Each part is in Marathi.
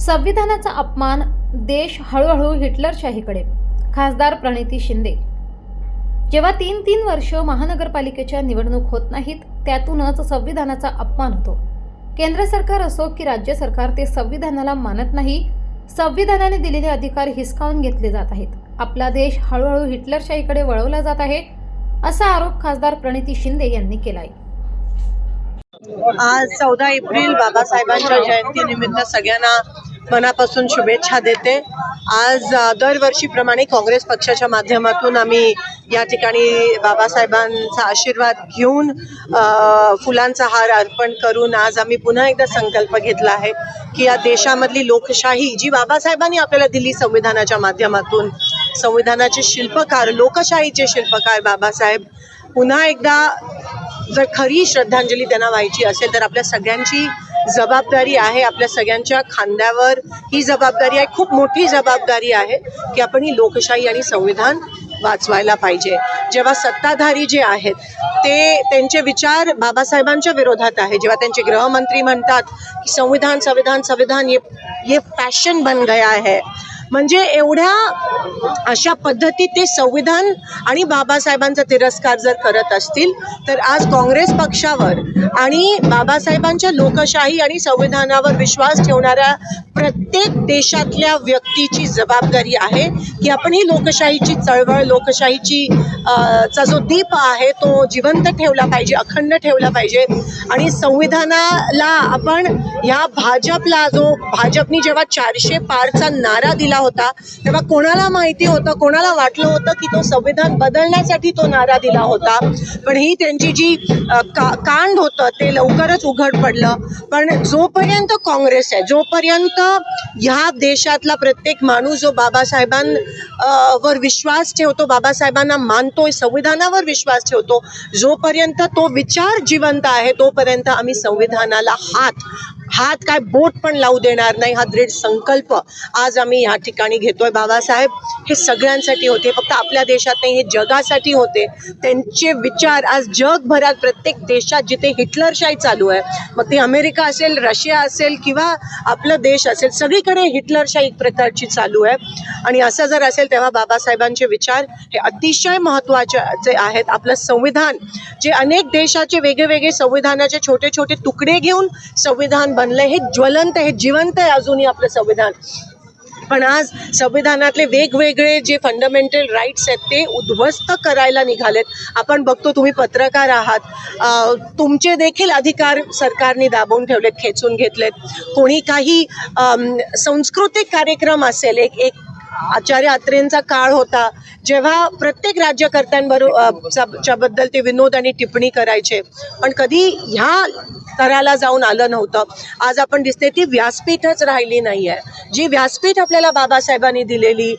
संविधानाचा अपमान देश हळूहळू हिटलरशाहीकडे. खासदार प्रणिती शिंदे. जेव्हा तीन तीन वर्ष महानगरपालिकेच्या निवडणूक होत नाहीत त्यातूनच संविधानाचा अपमान होतो. केंद्र सरकार असो की राज्य सरकार ते संविधानाला मानत नाही. संविधानाने दिलेले अधिकार हिसकावून घेतले जात आहेत. आपला देश हळूहळू हिटलरशाहीकडे वळवला जात आहे असा आरोप खासदार प्रणिती शिंदे यांनी केलाय. आज चौदा एप्रिल बाबासाहेबांच्या जयंतीनिमित्त सगळ्यांना मनापासून शुभेच्छा देते. आज दरवर्षीप्रमाणे काँग्रेस पक्षाच्या माध्यमातून आम्ही या ठिकाणी बाबासाहेबांचा आशीर्वाद घेऊन फुलांचा हार अर्पण करून आज आम्ही पुन्हा एकदा संकल्प घेतला आहे की या देशामधली लोकशाही जी बाबासाहेबांनी आपल्याला दिली संविधानाच्या माध्यमातून संविधानाचे शिल्पकार लोकशाहीचे शिल्पकार बाबासाहेब पुन्हा एकदा जर खरी श्रद्धांजली त्यांना व्हायची असेल तर आपल्या सगळ्यांची जबाबदारी आहे आपल्या सगळ्यांच्या खांद्यावर. ही जबाबदारी आहे खूप मोठी जबाबदारी आहे की आपण ही लोकशाही आणि संविधान वाचवायला पाहिजे. जेव्हा सत्ताधारी जे आहेत ते त्यांचे विचार बाबासाहेबांच्या विरोधात आहे. जेव्हा त्यांचे गृहमंत्री म्हणतात की संविधान संविधान संविधान ये ये फॅशन बन गया है. म्हणजे एवढ्या अशा पद्धतीत ते संविधान आणि बाबासाहेबांचा तिरस्कार जर करत असतील तर आज काँग्रेस पक्षावर आणि बाबासाहेबांच्या लोकशाही आणि संविधानावर विश्वास ठेवणाऱ्या प्रत्येक देशातल्या व्यक्तीची जबाबदारी आहे की आपण ही लोकशाहीची चळवळ लोकशाहीची चा जो दीप आहे तो जिवंत ठेवला पाहिजे अखंड ठेवला पाहिजे. आणि संविधानाला आपण ह्या भाजपला जो भाजपनी जेव्हा चारशे पारचा नारा दिला होता तेव्हा कोणाला माहिती होतं कोणाला वाटलं होतं की तो संविधान बदलण्यासाठी तो नारा दिला होता? पण ही त्यांची जी का कांड होतं ते लवकरच उघड पडलं. पण जोपर्यंत काँग्रेस आहे जोपर्यंत ह्या देशातला प्रत्येक माणूस जो बाबासाहेबां वर विश्वास ठेवतो बाबासाहेबांना ठेवतो संविधानावर विश्वास ठेवतो. जोपर्यंत तो विचार जिवंत आहे तोपर्यंत आम्ही संविधानाला हात हात काय बोट पण लावू देणार नाही हा दृढ संकल्प आज आम्ही या ठिकाणी घेतोय. बाबासाहेब हे सगळ्यांसाठी होते फक्त आपल्या देशात नाही हे जगासाठी होते. त्यांचे विचार आज जगभरात प्रत्येक देशात जिथे हिटलरशाही चालू आहे मग ती अमेरिका असेल रशिया असेल किंवा आपलं देश असेल सगळीकडे हिटलरशाही एक प्रकारची चालू आहे. आणि असं जर असेल तेव्हा बाबासाहेबांचे विचार हे अतिशय महत्त्वाचे आहेत. आपलं संविधान जे अनेक देशाचे वेगवेगळे संविधानाचे छोटे छोटे तुकडे घेऊन संविधान बनलं हे ज्वलंत आहे जिवंत आहे अजूनही आपलं संविधान. पण आज संविधानातले वेगवेगळे जे फंडामेंटल राईट्स आहेत ते उद्ध्वस्त करायला निघालेत. आपण बघतो तुम्ही पत्रकार आहात. तुमचे देखील अधिकार सरकारने दाबून ठेवलेत खेचून घेतलेत. कोणी काही सांस्कृतिक कार्यक्रम असेल एक एक आचार्य अत्रेंचा काळ होता जेव्हा प्रत्येक राज्यकर्त्यांबरोबरबद्दल ते विनोद आणि टिप्पणी करायचे. पण कधी ह्या स्तराला जाऊन आलं नव्हतं. आज आपण दिसते ती व्यासपीठच राहिली नाही आहे जी व्यासपीठ आपल्याला बाबासाहेबांनी दिलेली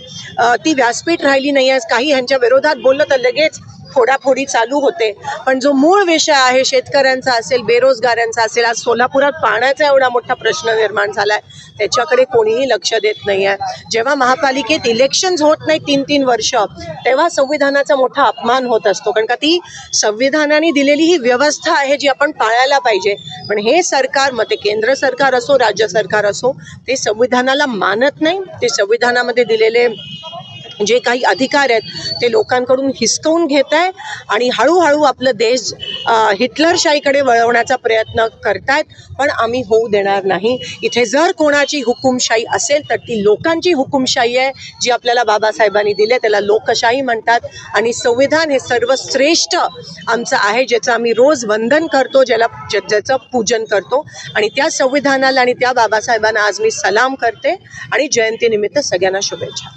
ती व्यासपीठ राहिली नाही आहे काही ह्यांच्या विरोधात बोललं तर लगेच फोडाफोडी चालू होते. पण जो मूळ विषय आहे शेतकऱ्यांचा असेल बेरोजगारांचा असेल आज सोलापुरात पाण्याचा एवढा मोठा प्रश्न निर्माण झाला आहे त्याच्याकडे कोणीही लक्ष देत नाही आहे जेव्हा महापालिकेत इलेक्शन्स होत नाही तीन तीन वर्ष तेव्हा संविधानाचा मोठा अपमान होत असतो. कारण का ती संविधानाने दिलेली ही व्यवस्था आहे जी आपण पाळायला पाहिजे. पण हे सरकार मग ते केंद्र सरकार असो राज्य सरकार असो ते संविधानाला मानत नाही. ते संविधानामध्ये दिलेले जे काही अधिकार आहेत ते लोकांकडून हिसकवून घेत आहे आणि हळूहळू आपलं देश हिटलरशाहीकडे वळवण्याचा प्रयत्न करतायत पण आम्ही होऊ देणार नाही. इथे जर कोणाची हुकुमशाही असेल तर ती लोकांची हुकुमशाही आहे जी आपल्याला बाबासाहेबांनी दिली आहे. त्याला लोकशाही म्हणतात. आणि संविधान हे सर्वश्रेष्ठ आमचं आहे ज्याचं आम्ही रोज वंदन करतो ज्याला ज्या- ज्याचं पूजन करतो. आणि त्या संविधानाला आणि त्या बाबासाहेबांना आज मी सलाम करते. आणि जयंतीनिमित्त सगळ्यांना शुभेच्छा.